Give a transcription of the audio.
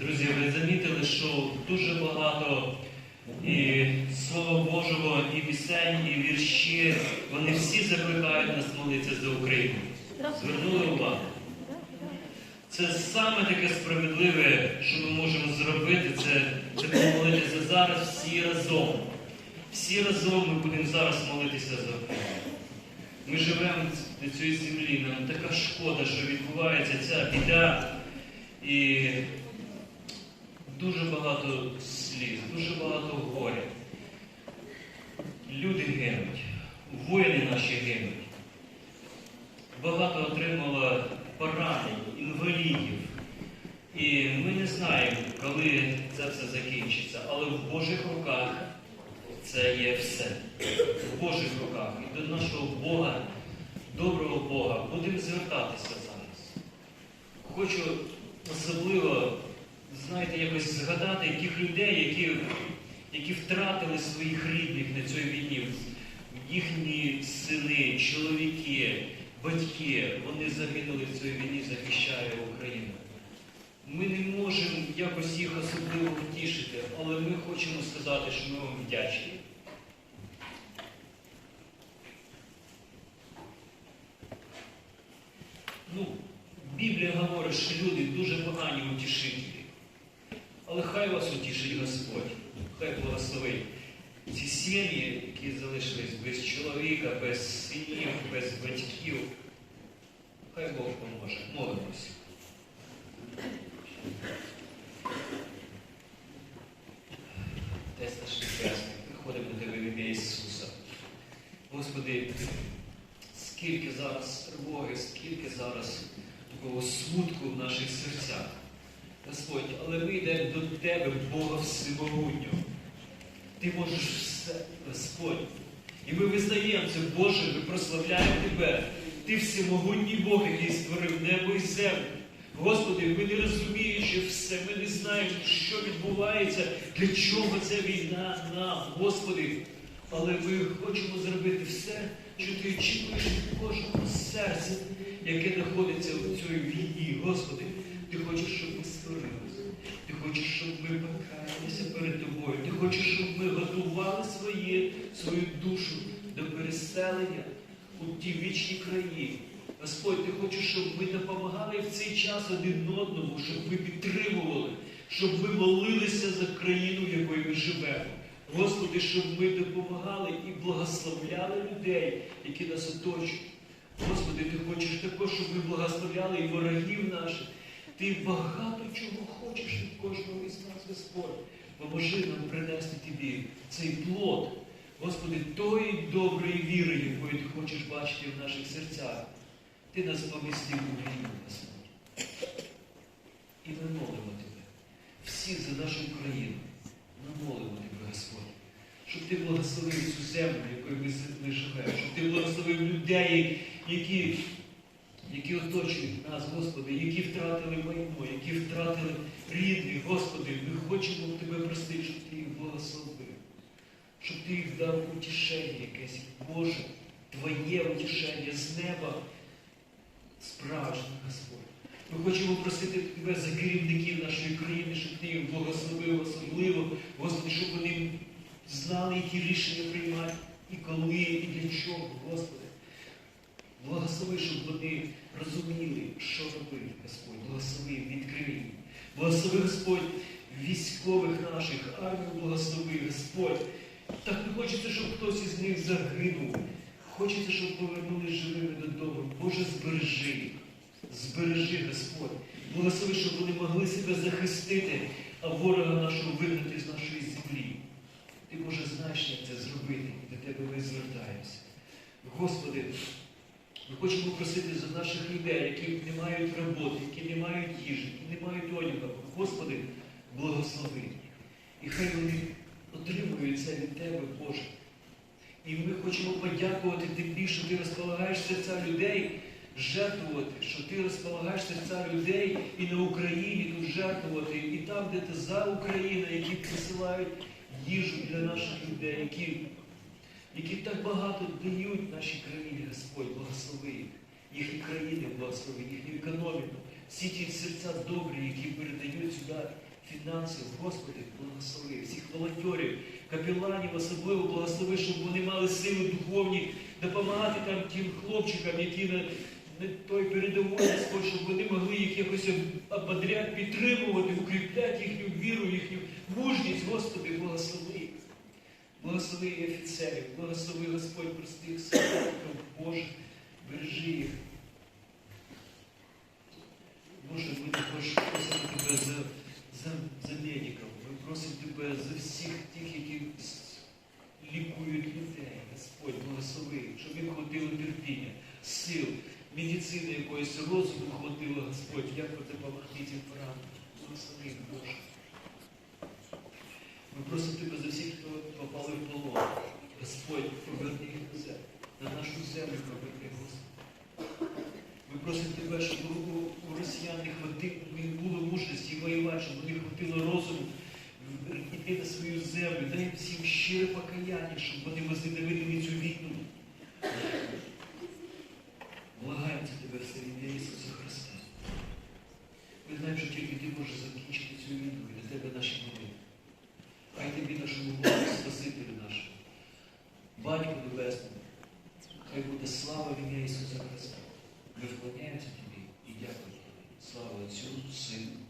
Друзі, ви замітили, що дуже багато і Слова Божого, і пісень, і вірші, вони всі закликають нас молитися за Україну. Звернули увагу. Це саме таке справедливе, що ми можемо зробити, це, це помолитися зараз всі разом. Всі разом ми будемо зараз молитися за Україну. Ми живемо на цій землі, нам така шкода, що відбувається ця біда. І дуже багато сліз, дуже багато горя. Люди гинуть, воїни наші гинуть. Багато отримало поранень, інвалідів. І ми не знаємо, коли це все закінчиться, але в Божих руках це є все. В Божих руках. І до нашого Бога, доброго Бога, будемо звертатися зараз. Хочу особливо, знаєте, якось згадати тих людей, які, які втратили своїх рідних на цій війні. Їхні сини, чоловіки, батьки, вони загинули в цій війні, захищає Україну. Ми не можемо якось їх особливо втішити, але ми хочемо сказати, що ми вам вдячні. Ну, Біблія говорить, що люди дуже погані утішителі. Але хай вас утішить Господь, хай благословить ці сім'ї, які залишились без чоловіка, без синів, без батьків. Хай Бог поможе. Молимося. Отець наш Небесний, приходимо до Тебе в ім'я Ісуса. Господи, скільки зараз тривоги, скільки зараз такого смутку в наших серцях. Господь, але ми йдемо до Тебе, Бога Всемогутнього. Ти можеш все, Господь. І ми визнаємо це, Боже, ми прославляємо Тебе. Ти всемогутній Бог, який створив небо і землю. Господи, ми не розуміючи все, ми не знаємо, що відбувається, для чого ця війна нам, Господи. Але ми хочемо зробити все, що ти очікуєш від кожного серця, яке знаходиться в цій війні. Господи, ти хочеш, щоб ми створилися. Ти хочеш, щоб ми покаялися перед тобою. Ти хочеш, щоб ми готували своє, свою душу до переселення у ті вічні краї. Господь, ти хочеш, щоб ми допомагали в цей час один одному, щоб ми підтримували, щоб ми молилися за країну, в якої ми живемо. Господи, щоб ми допомагали і благословляли людей, які нас оточують. Господи, ти хочеш також, щоб ми благословляли і ворогів наших. Ти багато чого хочеш від кожного із нас, Господь. Поможи нам принести тобі цей плод, Господи, тої доброї віри, якої ти хочеш бачити в наших серцях. Ти нас помістив у війну, Господь. І ми молимо Тебе. Всі за нашу Україну. Ми молимо Тебе, Господь. Щоб ти благословив цю землю, якою ми живемо, щоб ти благословив людей, які, які оточують нас, Господи, які втратили майно, які втратили рідних, Господи, ми хочемо в Тебе просити, щоб ти їх благословив, щоб ти їх дав утішення якесь, Боже, Твоє утішення з неба справжнє, Господь. Ми хочемо просити Тебе за керівників нашої країни, щоб Ти їх благословив особливо, Господи, щоб вони знали, які рішення приймати, і коли, і для чого, Господи. Благослови, щоб вони розуміли, що робити, Господь. Благослови, відкрий. Благослови, Господь, військових наших, армію благослови, Господь. Так не хочеться, щоб хтось із них загинув. Хочеться, щоб повернулись живими додому. Боже, збережи. Збережи, Господь. Благослови, щоб вони могли себе захистити, а ворога нашого вигнати з нашої землі. Ти, Боже, знаєш, як це зробити, до Тебе ми звертаємося. Господи, ми хочемо просити за наших людей, які не мають роботи, які не мають їжі, які не мають одягу. Господи, благослови. І хай вони отримують це від Тебе, Боже. І ми хочемо подякувати тобі, що ти розполагаєш серця людей жертвувати, що ти розполагаєш серця людей і на Україні тут жертвувати, і там, де ти за Україну, які присилають їжу для наших людей, які, які так багато дають нашій країні, Господь, благослови їх, їхні країни, благослови, їхню економіку. всі ті серця добрі, які передають сюди фінанси, Господи, благослови, всіх волонтерів, капеланів особливо благослови, щоб вони мали сили духовні допомагати там тим хлопчикам, які на, той передовій, Господь, щоб вони могли їх якось ободряти, підтримувати, укріпляти їхню віру, їхню мужність, Господи, благослови. Благослови офіцерів, благослови Господь простих солдатів Боже, бережи їх. Боже, ми також просимо Тебе за, за, за медиків, ми просимо Тебе за всіх тих, які лікують людей, Господь, благослови, щоб їм хватило терпіння, сил, медицини якоїсь розуму хватило, Господь, як допомогти цим правам. Благослови Боже. Ми просимо Тебе за всіх, хто попали в полон. Господь, поверни їх назад. На нашу землю поверни, Господи. Ми просимо Тебе, щоб у, росіян не хватило, не було мужності воювати, щоб не хватило розуму йти на свою землю. Дай всім щире покаяння, щоб вони возненавидили цю війну. Благаємо Тебе все в ім'я Ісуса Христа. Ми знаємо, що тільки Ти можеш закінчити цю війну і до Тебе наші молитви. Хай тобі нашому Богу, Спасителю нашому, Батьку Небесному, хай буде слава в ім'я Ісуса Христа. Ми вклоняємося Тобі і дякуємо Тобі. Слава Отцю, Сину